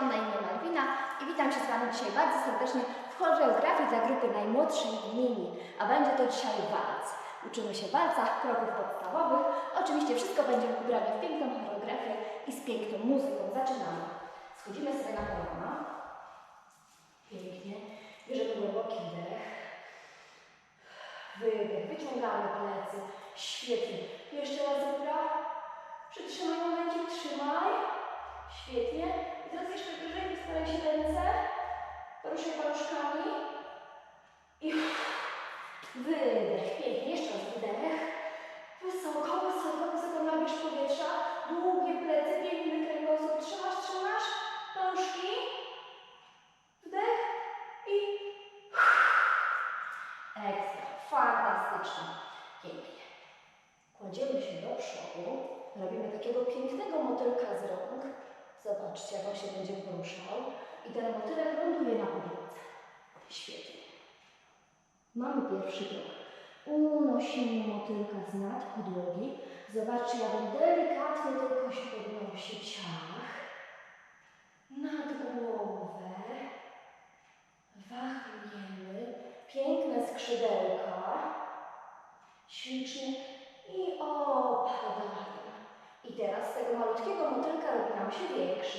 mam na imię Malwina i witam się z Wami dzisiaj bardzo serdecznie w choreografii dla grupy najmłodszej gminy, a będzie to dzisiaj walc. Uczymy się walcach, kroków podstawowych. Oczywiście wszystko będzie ubrane w piękną choreografię i z piękną muzyką. Zaczynamy. Schodzimy sobie na kolana. Pięknie. Bierzemy głęboki wdech. Wydech. Wyciągamy plecy. Świetnie. Jeszcze raz góra. Przytrzymaj momencik, trzymaj. Świetnie. I teraz jeszcze wyżej staraj się ręce. Poruszaj paluszkami. I wydech. Pięknie. Jeszcze raz wydech. Wysoko, wysoko, wysoko nabierz powietrza. Długie plecy, piękny kręgosłup. Trzymasz, trzymasz. Paluszki. Wdech i ekstra. Fantastycznie. Pięknie. Kładziemy się do przodu. Robimy takiego pięknego motylka z rąk. Zobaczcie, jak on się będzie poruszał. I ten motylek ląduje na podłodze. Świetnie. Mamy pierwszy krok. Unosimy motylka z nad podłogi. Zobaczcie, jak on delikatnie tylko się podnosi ciach. Nad głowę. Wahniemy. Piękne skrzydełka. Ślicznie. I opadają. I teraz z tego malutkiego motylka robi nam się większy.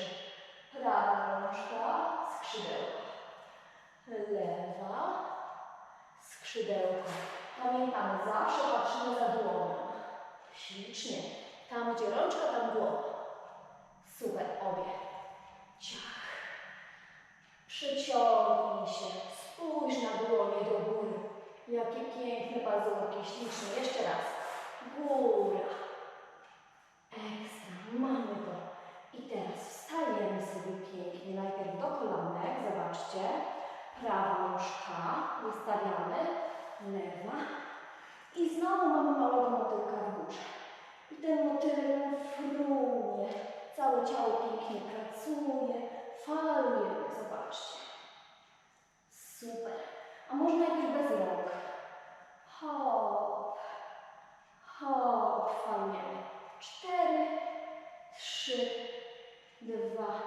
Prawa rączka, skrzydełko. Lewa, skrzydełko. Pamiętamy, zawsze patrzymy za dłonią. Ślicznie. Tam, gdzie rączka, tam głowa. Super, obie. Ciach. Przyciągnij się. Spójrz na dłonie do góry. Jakie piękne pazurki, ślicznie. Jeszcze raz. Góra. Ekstra. Mamy to. I teraz wstajemy sobie pięknie. Najpierw do kolanek. Zobaczcie. Prawa nóżka. Wystawiamy. Lewa. I znowu mamy małego motylka w górze. I ten motylek frunie. Całe ciało pięknie pracuje. Falujemy. Zobaczcie. Super. A może najpierw bez rąk. Hop. Hop. Falujemy. Cztery, trzy, dwa,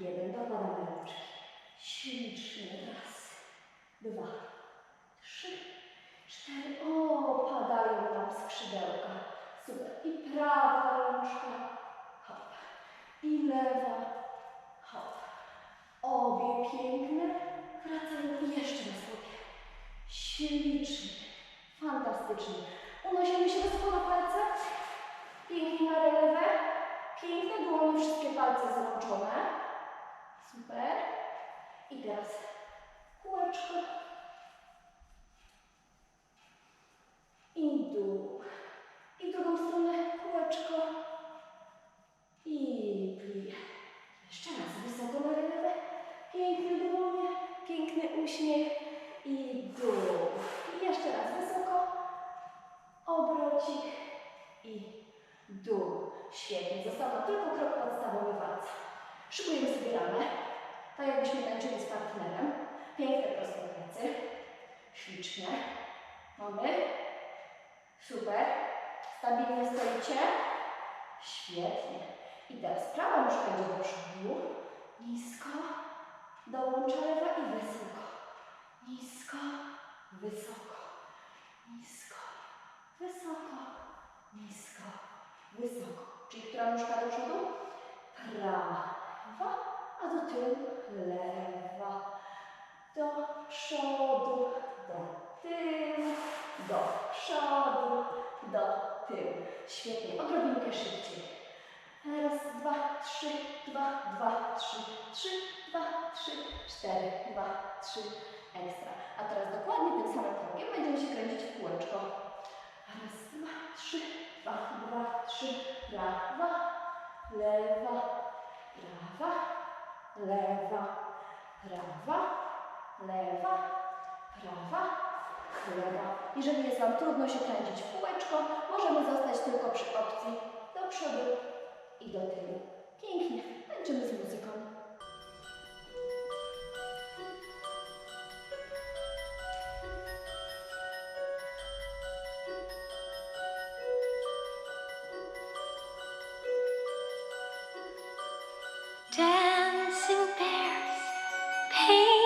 jeden. Dokładamy rączki. Ślicznie. Raz, dwa, trzy, cztery. O, padają nam skrzydełka. Super. I prawa rączka. Hop. I lewa. Hop. Obie piękne. Wracają jeszcze raz obie. Ślicznie. Fantastycznie. Unosimy się wysoko na palce. Pięknie na relewę. Piękne dłonie, wszystkie palce złączone. Super. I teraz kółeczko. I dół. I drugą stronę kółeczko. I plie. Jeszcze raz wysoko na relewę. Piękne dłonie, piękny uśmiech. I dół. I jeszcze raz wysoko. Obrocik. I dół. Świetnie. Został nam tylko krok podstawowy walca. Szykujemy sobie ramę. Tak jakbyśmy tańczyli z partnerem. Piękne proste plecy. Ślicznie. Mamy. Super. Stabilnie stoicie. Świetnie. I teraz prawa nóżka idzie do przodu. Nisko. Dołącza lewa i wysoko. Nisko. Wysoko. Nisko. Wysoko. Nisko. Wysoko. Czyli która nóżka do przodu? Prawa. A do tyłu lewa. Do przodu. Do tyłu. Do przodu. Do tyłu. Świetnie. Odrobinkę szybciej. Raz, dwa, trzy, dwa, dwa, trzy, trzy, dwa, trzy, cztery, dwa, trzy. Ekstra. A teraz dokładnie tym samym krokiem będziemy się kręcić w kółeczko. Raz, dwa, trzy, dwa, dwa, trzy, prawa, lewa, prawa, lewa, prawa, lewa, prawa, lewa. Jeżeli jest Wam trudno się kręcić w kółeczko, możemy zostać tylko przy opcji do przodu i do tyłu. Pięknie. Tańczymy z muzyką. Hey.